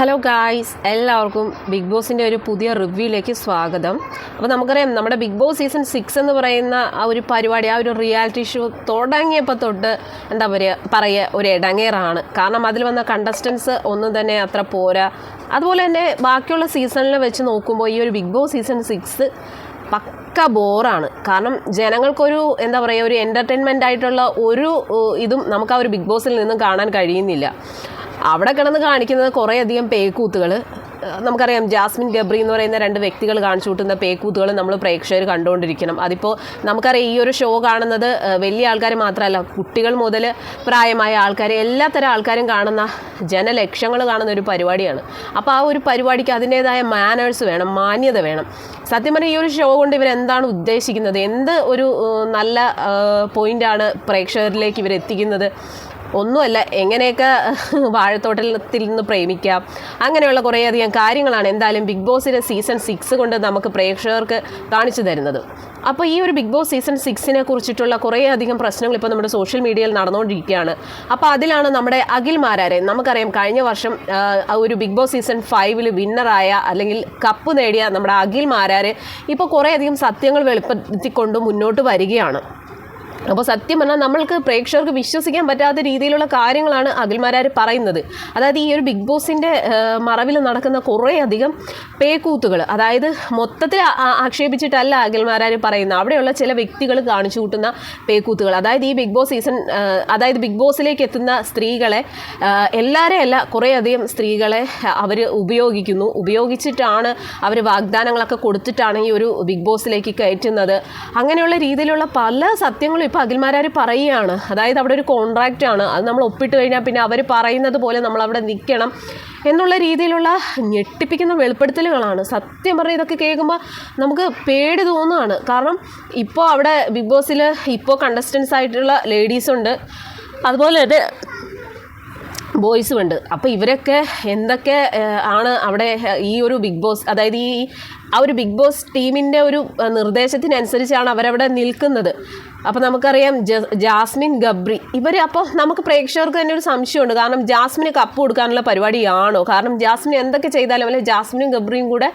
Hello guys എല്ലാവർക്കും big ബോസിന്റെ ഒരു പുതിയ റിവ്യൂയിലേക്ക് സ്വാഗതം. അപ്പോൾ നമുക്കറിയാം നമ്മുടെ ബിഗ് ബോസ് സീസൺ സിക്സ് എന്ന് പറയുന്ന ആ ഒരു പരിപാടി ആ ഒരു റിയാലിറ്റി ഷോ തുടങ്ങിയപ്പോൾ തൊട്ട് എന്താ പറയുക പറയുക ഒരു ഇടങ്ങേറാണ്. കാരണം അതിൽ വന്ന കണ്ടസ്റ്റൻസ് ഒന്നും തന്നെ അത്ര പോരാ. അതുപോലെ തന്നെ ബാക്കിയുള്ള സീസണിൽ വെച്ച് നോക്കുമ്പോൾ ഈ ഒരു ബിഗ് ബോസ് സീസൺ സിക്സ് പക്ക ബോറാണ്. കാരണം ജനങ്ങൾക്കൊരു എന്താ പറയുക ഒരു എന്റർടൈൻമെന്റ് ആയിട്ടുള്ള ഒരു ഇതും നമുക്ക് ആ ഒരു ബിഗ് ബോസിൽ നിന്നും കാണാൻ കഴിയുന്നില്ല. അവിടെ കിടന്ന് കാണിക്കുന്നത് കുറേയധികം പേക്കൂത്തുകൾ നമുക്കറിയാം ജാസ്മിൻ ഗബ്രി എന്ന് പറയുന്ന രണ്ട് വ്യക്തികൾ കാണിച്ചു കൂട്ടുന്ന പേക്കൂത്തുകൾ നമ്മൾ പ്രേക്ഷകർ കണ്ടുകൊണ്ടിരിക്കണം. അതിപ്പോൾ നമുക്കറിയാം ഈ ഒരു ഷോ കാണുന്നത് വലിയ ആൾക്കാർ മാത്രമല്ല കുട്ടികൾ മുതൽ പ്രായമായ ആൾക്കാർ എല്ലാ എല്ലാത്തരം ആൾക്കാരും കാണുന്ന ജനലക്ഷങ്ങൾ കാണുന്ന ഒരു പരിപാടിയാണ്. അപ്പോൾ ആ ഒരു പരിപാടിക്ക് അതിന്റേതായ മാനേഴ്സ് വേണം മാന്യത വേണം. സത്യം പറഞ്ഞാൽ ഈ ഒരു ഷോ കൊണ്ട് ഇവരെന്താണ് ഉദ്ദേശിക്കുന്നത്? എന്ത് ഒരു നല്ല പോയിന്റാണ് പ്രേക്ഷകരിലേക്ക് ഇവർ എത്തിക്കുന്നത്? ഒന്നുമല്ല എങ്ങനെയൊക്കെ വാഴത്തോട്ടത്തിൽ നിന്ന് പ്രേമിക്കാം. അങ്ങനെയുള്ള കുറേയധികം കാര്യങ്ങളാണ് എന്തായാലും ബിഗ് ബോസിന്റെ സീസൺ സിക്സ് കൊണ്ട് നമുക്ക് പ്രേക്ഷകർക്ക് കാണിച്ചു തരുന്നത്. അപ്പോൾ ഈ ഒരു ബിഗ് ബോസ് സീസൺ സിക്സിനെ കുറിച്ചിട്ടുള്ള കുറേയധികം പ്രശ്നങ്ങൾ ഇപ്പോൾ നമ്മുടെ സോഷ്യൽ മീഡിയയിൽ നടന്നുകൊണ്ടിരിക്കുകയാണ്. അപ്പോൾ അതിലാണ് നമ്മുടെ അഖിൽ മാരാരെ നമുക്കറിയാം കഴിഞ്ഞ വർഷം ഒരു ബിഗ് ബോസ് സീസൺ ഫൈവിൽ വിന്നറായ അല്ലെങ്കിൽ കപ്പ് നേടിയ നമ്മുടെ അഖിൽ മാരാരെ ഇപ്പോൾ കുറേയധികം സത്യങ്ങൾ വെളിപ്പെടുത്തിക്കൊണ്ട് മുന്നോട്ട് വരികയാണ്. അപ്പോൾ സത്യം പറഞ്ഞാൽ നമ്മൾക്ക് പ്രേക്ഷകർക്ക് വിശ്വസിക്കാൻ പറ്റാത്ത രീതിയിലുള്ള കാര്യങ്ങളാണ് അഖിൽമാരാർ പറയുന്നത്. അതായത് ഈ ഒരു ബിഗ് ബോസിന്റെ മറവിൽ നടക്കുന്ന കുറേ അധികം പേക്കൂത്തുകൾ അതായത് മൊത്തത്തിൽ ആക്ഷേപിച്ചിട്ടല്ല അഖിൽമാരാർ പറയുന്നത്. അവിടെയുള്ള ചില വ്യക്തികൾ കാണിച്ചു കൂട്ടുന്ന പേക്കൂത്തുകൾ അതായത് ഈ ബിഗ് ബോസ് സീസൺ അതായത് ബിഗ് ബോസിലേക്ക് എത്തുന്ന സ്ത്രീകളെ ആ, എല്ലാവരെയും അല്ല കുറേയധികം സ്ത്രീകളെ അവർ ഉപയോഗിക്കുന്നു. ഉപയോഗിച്ചിട്ടാണ് അവർ വാഗ്ദാനങ്ങളൊക്കെ കൊടുത്തിട്ടാണ് ഈ ഒരു ബിഗ് ബോസിലേക്ക് കയറ്റുന്നത്. അങ്ങനെയുള്ള രീതിയിലുള്ള പല സത്യങ്ങളും ഇപ്പോൾ അഖിൽമാരാർ പറയുകയാണ്. അതായത് അവിടെ ഒരു കോൺട്രാക്റ്റ് ആണ്. അത് നമ്മൾ ഒപ്പിട്ട് കഴിഞ്ഞാൽ പിന്നെ അവർ പറയുന്നത് പോലെ നമ്മൾ അവിടെ നിൽക്കണം എന്നുള്ള രീതിയിലുള്ള ഞെട്ടിപ്പിക്കുന്ന വെളിപ്പെടുത്തലുകളാണ്. സത്യം പറഞ്ഞാൽ ഇതൊക്കെ കേൾക്കുമ്പോൾ നമുക്ക് പേടി തോന്നുകയാണ് കാരണം ഇപ്പോൾ അവിടെ ബിഗ് ബോസിൽ ഇപ്പോൾ കണ്ടസ്റ്റൻസ് ആയിട്ടുള്ള ലേഡീസുണ്ട് അതുപോലെ തന്നെ ബോയ്സും ഉണ്ട്. അപ്പോൾ ഇവരൊക്കെ എന്തൊക്കെ ആണ് അവിടെ ഈ ഒരു ബിഗ് ബോസ് അതായത് ഈ ആ ഒരു ബിഗ് ബോസ് ടീമിന്റെ ഒരു നിർദ്ദേശത്തിനനുസരിച്ചാണ് അവരവിടെ നിൽക്കുന്നത്. അപ്പോൾ നമുക്കറിയാം ജാസ്മിൻ ഗബ്രി ഇവർ അപ്പോൾ നമുക്ക് പ്രേക്ഷകർക്ക് തന്നെ ഒരു സംശയമുണ്ട്. കാരണം ജാസ്മിന് കപ്പ് കൊടുക്കാനുള്ള പരിപാടിയാണോ? കാരണം ജാസ്മിൻ എന്തൊക്കെ ചെയ്താലും അല്ലെങ്കിൽ ജാസ്മിനും ഗബ്രിയും കൂടെ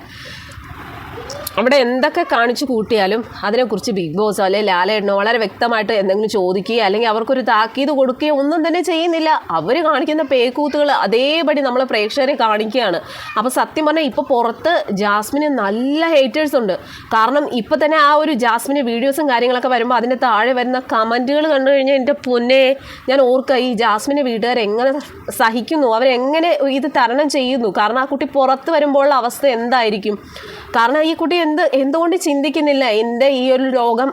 അവിടെ എന്തൊക്കെ കാണിച്ചു കൂട്ടിയാലും അതിനെക്കുറിച്ച് ബിഗ് ബോസ് അല്ലെങ്കിൽ ലാലേട്ടനോ വളരെ വ്യക്തമായിട്ട് എന്തെങ്കിലും ചോദിക്കുകയോ അല്ലെങ്കിൽ അവർക്കൊരു താക്കീത് കൊടുക്കുകയോ ഒന്നും തന്നെ ചെയ്യുന്നില്ല. അവർ കാണിക്കുന്ന പേക്കൂത്തുകൾ അതേപടി നമ്മളെ പ്രേക്ഷകരെ കാണിക്കുകയാണ്. അപ്പോൾ സത്യം പറഞ്ഞാൽ ഇപ്പോൾ പുറത്ത് ജാസ്മിന് നല്ല ഹേറ്റേഴ്സ് ഉണ്ട്. കാരണം ഇപ്പോൾ തന്നെ ആ ഒരു ജാസ്മിന് വീഡിയോസും കാര്യങ്ങളൊക്കെ വരുമ്പോൾ അതിന്റെ താഴെ വരുന്ന കമന്റുകൾ കണ്ടു കഴിഞ്ഞാൽ എന്റെ പൊന്നെ ഞാൻ ഓർക്കുക ഈ ജാസ്മിന്റെ വീട്ടുകാർ എങ്ങനെ സഹിക്കുന്നു? അവരെങ്ങനെ ഇത് തരണം ചെയ്യുന്നു? കാരണം ആ കുട്ടി പുറത്ത് വരുമ്പോഴുള്ള അവസ്ഥ എന്തായിരിക്കും? കാരണം ഈ കുട്ടി എന്ത് എന്തുകൊണ്ട് ചിന്തിക്കുന്നില്ല? എന്റെ ഈ ഒരു ലോകം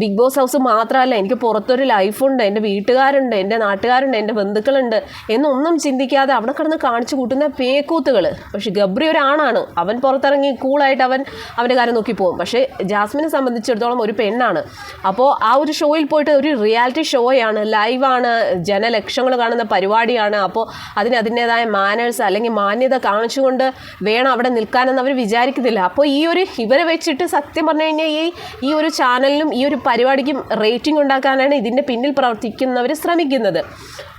ബിഗ് ബോസ് ഹൗസ് മാത്രമല്ല എനിക്ക് പുറത്തൊരു ലൈഫുണ്ട് എന്റെ വീട്ടുകാരുണ്ട് എന്റെ നാട്ടുകാരുണ്ട് എന്റെ ബന്ധുക്കളുണ്ട് എന്നൊന്നും ചിന്തിക്കാതെ അവിടെ കിടന്ന് കാണിച്ചു കൂട്ടുന്ന പേക്കൂത്തുകൾ പക്ഷെ ഗബ്രി ഒരാണാണ്. അവൻ പുറത്തിറങ്ങി കൂളായിട്ട് അവൻ അവന്റെ കാര്യം നോക്കി പോകും. പക്ഷേ ജാസ്മിനെ സംബന്ധിച്ചിടത്തോളം ഒരു പെണ്ണാണ്. അപ്പോൾ ആ ഒരു ഷോയിൽ പോയിട്ട് ഒരു റിയാലിറ്റി ഷോയാണ് ലൈവാണ് ജനലക്ഷങ്ങൾ കാണുന്ന പരിപാടിയാണ്. അപ്പോൾ അതിന് അതിന്റേതായ മാനേഴ്സ് അല്ലെങ്കിൽ മാന്യത കാണിച്ചുകൊണ്ട് വേണം അവിടെ നിൽക്കാനെന്ന് അവർ വിചാരിക്കുന്നില്ല അപ്പോൾ ഈ ഇവരെ വെച്ചിട്ട് സത്യം പറഞ്ഞു കഴിഞ്ഞാൽ ഈ ഈ ഒരു ചാനലിനും ഈ ഒരു പരിപാടിക്കും റേറ്റിംഗ് ഉണ്ടാക്കാനാണ് ഇതിന്റെ പിന്നിൽ പ്രവർത്തിക്കുന്നവർ ശ്രമിക്കുന്നത്.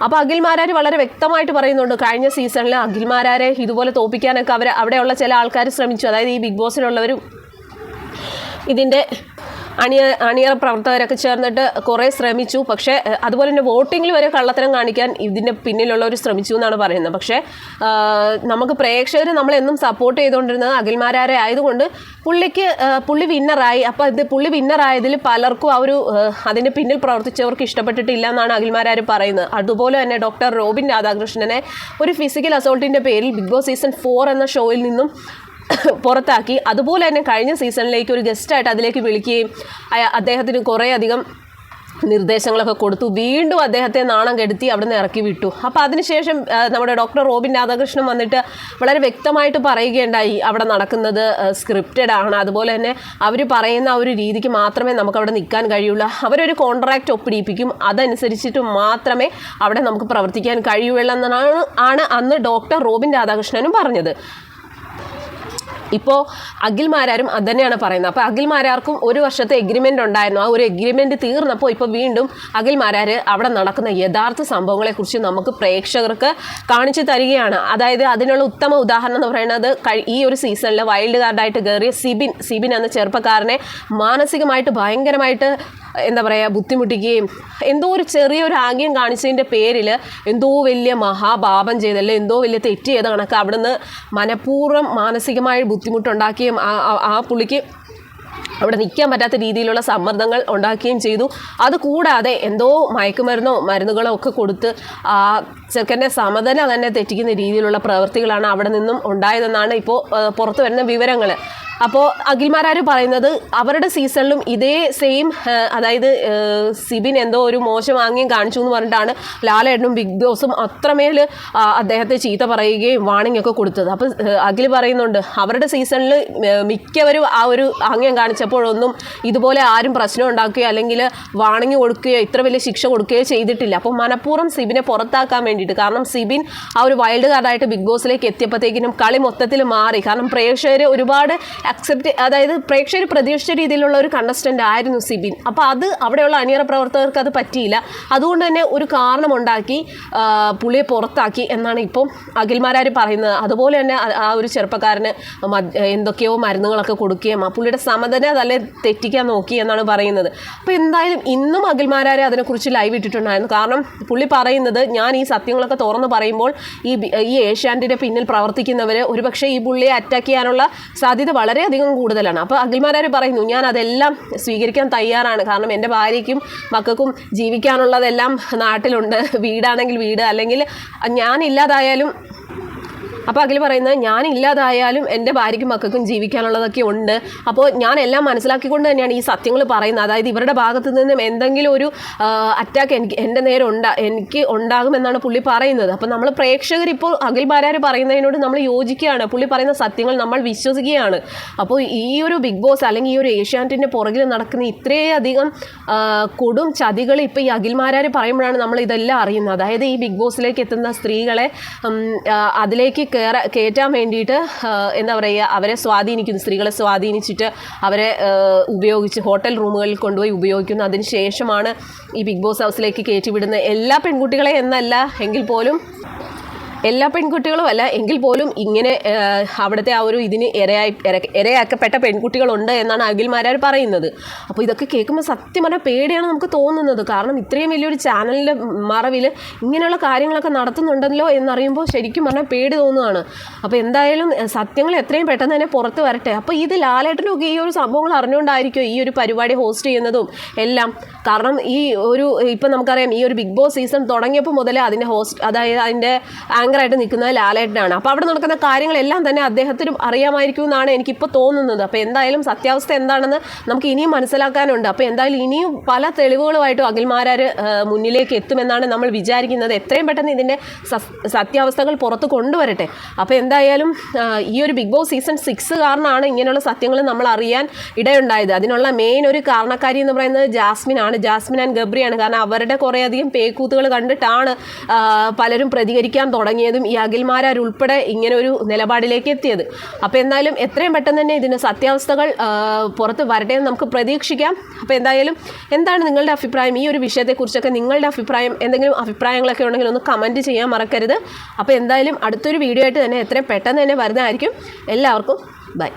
അപ്പോൾ അഖിൽമാരാർ വളരെ വ്യക്തമായിട്ട് പറയുന്നുണ്ട് കഴിഞ്ഞ സീസണിൽ അഖിൽമാരാരെ ഇതുപോലെ തോപ്പിക്കാനൊക്കെ അവർ അവിടെയുള്ള ചില ആൾക്കാർ ശ്രമിച്ചു. അതായത് ഈ ബിഗ് ബോസിലുള്ളവരും ഇതിന്റെ അണിയ അണിയറ പ്രവർത്തകരൊക്കെ ചേർന്നിട്ട് കുറേ ശ്രമിച്ചു. പക്ഷേ അതുപോലെ തന്നെ വോട്ടിങ്ങിൽ വരെ കള്ളത്തരം കാണിക്കാൻ ഇതിന്റെ പിന്നിലുള്ളവർ ശ്രമിച്ചു എന്നാണ് പറയുന്നത്. പക്ഷേ നമുക്ക് പ്രേക്ഷകർ നമ്മളെന്നും സപ്പോർട്ട് ചെയ്തുകൊണ്ടിരുന്നത് അഖിൽമാരാരെ ആയതുകൊണ്ട് പുള്ളിക്ക് പുള്ളി വിന്നറായി അപ്പോൾ ഇത് പുള്ളി വിന്നറായതിൽ പലർക്കും ആ ഒരു അതിന്റെ പിന്നിൽ പ്രവർത്തിച്ചവർക്ക് ഇഷ്ടപ്പെട്ടിട്ടില്ല എന്നാണ് അഖിൽമാരാർ പറയുന്നത്. അതുപോലെ തന്നെ ഡോക്ടർ റോബിൻ രാധാകൃഷ്ണനെ ഒരു ഫിസിക്കൽ അസോൾട്ടിന്റെ പേരിൽ ബിഗ് ബോസ് സീസൺ ഫോർ എന്ന ഷോയിൽ നിന്നും പുറത്താക്കി. അതുപോലെ തന്നെ കഴിഞ്ഞ സീസണിലേക്ക് ഒരു ഗസ്റ്റായിട്ട് അതിലേക്ക് വിളിക്കുകയും അദ്ദേഹത്തിന് കുറേ അധികം നിർദ്ദേശങ്ങളൊക്കെ കൊടുത്തു. വീണ്ടും അദ്ദേഹത്തെ നാണം കെടുത്തി അവിടെ നിന്ന് ഇറക്കി വിട്ടു. അപ്പോൾ അതിനുശേഷം നമ്മുടെ ഡോക്ടർ റോബിൻ രാധാകൃഷ്ണൻ വന്നിട്ട് വളരെ വ്യക്തമായിട്ട് പറയുകയുണ്ടായി അവിടെ നടക്കുന്നത് സ്ക്രിപ്റ്റഡ് ആണ്. അതുപോലെ തന്നെ അവർ പറയുന്ന ആ ഒരു രീതിക്ക് മാത്രമേ നമുക്ക് അവിടെ നിൽക്കാൻ കഴിയുള്ളൂ. അവരൊരു കോൺട്രാക്റ്റ് ഒപ്പിടിപ്പിക്കും. അതനുസരിച്ചിട്ട് മാത്രമേ അവിടെ നമുക്ക് പ്രവർത്തിക്കാൻ കഴിയുള്ളൂ എന്നാണ് ആണ് അന്ന് ഡോക്ടർ റോബിൻ രാധാകൃഷ്ണനും പറഞ്ഞത്. ഇപ്പോൾ അഖിൽമാരാരും അത് തന്നെയാണ് പറയുന്നത്. അപ്പോൾ അഖിൽമാരാർക്കും ഒരു വർഷത്തെ എഗ്രിമെന്റ് ഉണ്ടായിരുന്നു. ആ ഒരു എഗ്രിമെന്റ് തീർന്നപ്പോൾ ഇപ്പോൾ വീണ്ടും അഖിൽമാരാർ അവിടെ നടക്കുന്ന യഥാർത്ഥ സംഭവങ്ങളെക്കുറിച്ച് നമുക്ക് പ്രേക്ഷകർക്ക് കാണിച്ചു തരികയാണ്. അതായത് അതിനുള്ള ഉത്തമ ഉദാഹരണം എന്ന് പറയുന്നത് ഈ ഒരു സീസണിൽ വൈൽഡ് കാർഡായിട്ട് കയറിയ സിബിൻ സിബിൻ എന്ന ചെറുപ്പക്കാരനെ മാനസികമായിട്ട് ഭയങ്കരമായിട്ട് എന്താ പറയുക ബുദ്ധിമുട്ടിക്കുകയും എന്തോ ഒരു ചെറിയൊരു ആംഗ്യം കാണിച്ചതിന്റെ പേരിൽ എന്തോ വലിയ മഹാപാപം ചെയ്തല്ലേ എന്തോ വലിയ തെറ്റ് ചെയ്ത കണക്ക് അവിടുന്ന് മനഃപൂർവം മാനസികമായ ആ- ആ പുള്ളിക്ക് അവിടെ നിൽക്കാൻ പറ്റാത്ത രീതിയിലുള്ള സമ്മർദ്ദങ്ങൾ ഉണ്ടാക്കുകയും ചെയ്തു. അതുകൂടാതെ എന്തോ മയക്കുമരുന്നോ മരുന്നുകളോ ഒക്കെ കൊടുത്ത് ആ ചെറുക്കന്റെ സമതല തന്നെ തെറ്റിക്കുന്ന രീതിയിലുള്ള പ്രവൃത്തികളാണ് അവിടെ നിന്നും ഉണ്ടായതെന്നാണ് ഇപ്പോൾ പുറത്തു വരുന്ന വിവരങ്ങൾ അപ്പോൾ അഖിൽമാരാർ പറയുന്നത് അവരുടെ സീസണിലും ഇതേ സെയിം അതായത് സിബിൻ എന്തോ ഒരു മോശം ആംഗ്യം കാണിച്ചു എന്ന് പറഞ്ഞിട്ടാണ് ലാലേട്ടനും ബിഗ് ബോസും അത്രമേൽ അദ്ദേഹത്തെ ചീത്ത പറയുകയും വാണിംഗ് ഒക്കെ കൊടുത്തത്. അപ്പോൾ അഖിൽ പറയുന്നുണ്ട് അവരുടെ സീസണിൽ മിക്കവരും ആ ഒരു ആംഗ്യം കാണിച്ചപ്പോഴൊന്നും ഇതുപോലെ ആരും പ്രശ്നം ഉണ്ടാക്കുകയോ അല്ലെങ്കിൽ വാണിംഗ് കൊടുക്കുകയോ ഇത്ര വലിയ ശിക്ഷ കൊടുക്കുകയോ ചെയ്തിട്ടില്ല. അപ്പോൾ മനഃപൂർവം സിബിനെ പുറത്താക്കാൻ വേണ്ടിയിട്ട് കാരണം സിബിൻ ആ ഒരു വൈൽഡ് കാർഡായിട്ട് ബിഗ് ബോസിലേക്ക് എത്തിയപ്പോഴത്തേക്കിനും കളി മൊത്തത്തിൽ മാറി. കാരണം പ്രേക്ഷകർ ഒരുപാട് അക്സെപ്റ്റ് അതായത് പ്രേക്ഷകർ പ്രതീക്ഷിച്ച രീതിയിലുള്ള ഒരു കണ്ടസ്റ്റന്റ് ആയിരുന്നു സിബിൻ. അപ്പോൾ അത് അവിടെയുള്ള അണിയറ പ്രവർത്തകർക്ക് അത് പറ്റിയില്ല. അതുകൊണ്ട് തന്നെ ഒരു കാരണമുണ്ടാക്കി ആ, പുള്ളിയെ പുറത്താക്കി എന്നാണ് ഇപ്പം അഖിൽമാരാർ പറയുന്നത്. അതുപോലെ തന്നെ ആ- ഒരു ചെറുപ്പക്കാരന് എന്തൊക്കെയോ മരുന്നുകളൊക്കെ കൊടുക്കുകയും ആ പുള്ളിയുടെ സമതനെ തന്നെ തെറ്റിക്കാൻ നോക്കി എന്നാണ് പറയുന്നത്. അപ്പോൾ എന്തായാലും ഇന്നും അഖിൽമാരാർ അതിനെക്കുറിച്ച് ലൈവ് ഇട്ടിട്ടുണ്ടായിരുന്നു. കാരണം പുള്ളി പറയുന്നത് ഞാൻ ഈ സത്യങ്ങളൊക്കെ തുറന്ന് പറയുമ്പോൾ ഈ ഈ ഏഷ്യാന്റിന്റെ പിന്നിൽ പ്രവർത്തിക്കുന്നവർ ഒരുപക്ഷെ ഈ പുള്ളിയെ അറ്റാക്ക് ചെയ്യാനുള്ള സാധ്യത വളരെയധികം കൂടുതലാണ്. അപ്പോൾ അഖിൽമാരാർ പറയുന്നു ഞാൻ അതെല്ലാം സ്വീകരിക്കാൻ തയ്യാറാണ്. കാരണം എന്റെ ഭാര്യയ്ക്കും മക്കൾക്കും ജീവിക്കാനുള്ളതെല്ലാം നാട്ടിലുണ്ട്. വീടാണെങ്കിൽ വീട് അല്ലെങ്കിൽ ഞാനില്ലാതായാലും അപ്പോൾ അഖിൽ പറയുന്നത് ഞാൻ ഇല്ലാതായാലും എന്റെ ഭാര്യയ്ക്കും മക്കൾക്കും ജീവിക്കാനുള്ളതൊക്കെ ഉണ്ട്. അപ്പോൾ ഞാൻ എല്ലാം മനസ്സിലാക്കിക്കൊണ്ട് തന്നെയാണ് ഈ സത്യങ്ങൾ പറയുന്നത്. അതായത് ഇവരുടെ ഭാഗത്തു നിന്നും എന്തെങ്കിലും ഒരു അറ്റാക്ക് എനിക്ക് എന്റെ നേരെ ഉണ്ടാ എനിക്ക് ഉണ്ടാകുമെന്നാണ് പുള്ളി പറയുന്നത്. അപ്പോൾ നമ്മൾ പ്രേക്ഷകർ ഇപ്പോൾ അഖിൽ ബാരാർ പറയുന്നതിനോട് നമ്മൾ യോജിക്കുകയാണ്. പുള്ളി പറയുന്ന സത്യങ്ങൾ നമ്മൾ വിശ്വസിക്കുകയാണ്. അപ്പോൾ ഈ ഒരു ബിഗ് ബോസ് അല്ലെങ്കിൽ ഈ ഒരു ഏഷ്യാനെറ്റിന്റെ പുറകിൽ നടക്കുന്ന ഇത്രയധികം കൊടും ചതികൾ ഇപ്പോൾ ഈ അഖിൽമാരാർ പറയുമ്പോഴാണ് നമ്മൾ ഇതെല്ലാം അറിയുന്നത്. അതായത് ഈ ബിഗ് ബോസിലേക്ക് എത്തുന്ന സ്ത്രീകളെ അതിലേക്ക് കയറ കയറ്റാൻ വേണ്ടിയിട്ട് എന്താ പറയുക അവരെ സ്വാധീനിക്കുന്നു. സ്ത്രീകളെ സ്വാധീനിച്ചിട്ട് അവരെ ഉപയോഗിച്ച് ഹോട്ടൽ റൂമുകളിൽ കൊണ്ടുപോയി ഉപയോഗിക്കുന്നു. അതിന് ശേഷമാണ് ഈ ബിഗ് ബോസ് ഹൗസിലേക്ക് കയറ്റിവിടുന്ന എല്ലാ പെൺകുട്ടികളെ എന്നല്ല എങ്കിൽ പോലും എല്ലാ പെൺകുട്ടികളും അല്ല എങ്കിൽ പോലും ഇങ്ങനെ അവിടുത്തെ ആ ഒരു ഇതിന് ഇരയായി ഇര- ഇരയാക്കപ്പെട്ട പെൺകുട്ടികളുണ്ട് എന്നാണ് അഖിൽമാരാർ പറയുന്നത്. അപ്പോൾ ഇതൊക്കെ കേൾക്കുമ്പോൾ സത്യം പറഞ്ഞാൽ പേടിയാണ് നമുക്ക് തോന്നുന്നത്. കാരണം ഇത്രയും വലിയൊരു ചാനലിന്റെ മറവിൽ ഇങ്ങനെയുള്ള കാര്യങ്ങളൊക്കെ നടത്തുന്നുണ്ടല്ലോ എന്നറിയുമ്പോൾ ശരിക്കും പറഞ്ഞാൽ പേടി തോന്നുകയാണ് അപ്പോൾ എന്തായാലും സത്യങ്ങൾ എത്രയും പെട്ടെന്ന് തന്നെ പുറത്ത് വരട്ടെ. അപ്പോൾ ഇത് ലാലേട്ടനൊക്കെ ഈ ഒരു സംഭവങ്ങൾ അറിഞ്ഞുകൊണ്ടായിരിക്കും ഈ ഒരു പരിപാടി ഹോസ്റ്റ് ചെയ്യുന്നതും എല്ലാം. കാരണം ഈ ഒരു ഇപ്പം നമുക്കറിയാം ഈ ഒരു ബിഗ് ബോസ് സീസൺ തുടങ്ങിയപ്പോൾ മുതലേ അതിന്റെ ഹോസ്റ്റ് അതായത് അതിന്റെ ആങ്കറായിട്ട് നിൽക്കുന്നത് ലാലേട്ടനാണ്. അപ്പോൾ അവിടെ നടക്കുന്ന കാര്യങ്ങളെല്ലാം തന്നെ അദ്ദേഹത്തിനും അറിയാമായിരിക്കും എന്നാണ് എനിക്കിപ്പോൾ തോന്നുന്നത്. അപ്പോൾ എന്തായാലും സത്യാവസ്ഥ എന്താണെന്ന് നമുക്ക് ഇനിയും മനസ്സിലാക്കാനുണ്ട്. അപ്പോൾ എന്തായാലും ഇനിയും പല തെളിവുകളുമായിട്ടും അഖിൽമാരാർ മുന്നിലേക്ക് എത്തുമെന്നാണ് നമ്മൾ വിചാരിക്കുന്നത്. എത്രയും പെട്ടെന്ന് ഇതിന്റെ സത്യാവസ്ഥകൾ പുറത്ത് കൊണ്ടുവരട്ടെ. അപ്പോൾ എന്തായാലും ഈ ഒരു ബിഗ് ബോസ് സീസൺ സിക്സ് കാരണമാണ് ഇങ്ങനെയുള്ള സത്യങ്ങൾ നമ്മൾ അറിയാൻ ഇടയുണ്ടായത്. അതിനുള്ള മെയിൻ ഒരു കാരണക്കാരി എന്ന് പറയുന്നത് ജാസ്മിൻ ആണ്. ജാസ്മിൻ ആൻഡ് ഗബ്രിയാണ്. കാരണം അവരുടെ കുറേയധികം പേക്കൂത്തുകൾ കണ്ടിട്ടാണ് പലരും പ്രതികരിക്കാൻ തുടങ്ങിയതും. ഈ അഖിൽമാരാർ ഉൾപ്പെടെ ഇങ്ങനെ ഒരു നിലപാടിലേക്ക് എത്തിയത്. അപ്പോൾ എന്തായാലും എത്രയും പെട്ടെന്ന് തന്നെ ഇതിന്റെ സത്യാവസ്ഥകൾ പുറത്ത് വരട്ടെ എന്ന് നമുക്ക് പ്രതീക്ഷിക്കാം. അപ്പോൾ എന്തായാലും എന്താണ് നിങ്ങളുടെ അഭിപ്രായം? ഈ ഒരു വിഷയത്തെക്കുറിച്ചൊക്കെ നിങ്ങളുടെ അഭിപ്രായം എന്തെങ്കിലും അഭിപ്രായങ്ങളൊക്കെ ഉണ്ടെങ്കിൽ ഒന്ന് കമന്റ് ചെയ്യാൻ മറക്കരുത്. അപ്പോൾ എന്തായാലും അടുത്തൊരു വീഡിയോ ആയിട്ട് തന്നെ എത്രയും പെട്ടെന്ന് തന്നെ വരുന്നതായിരിക്കും. എല്ലാവർക്കും ബൈ.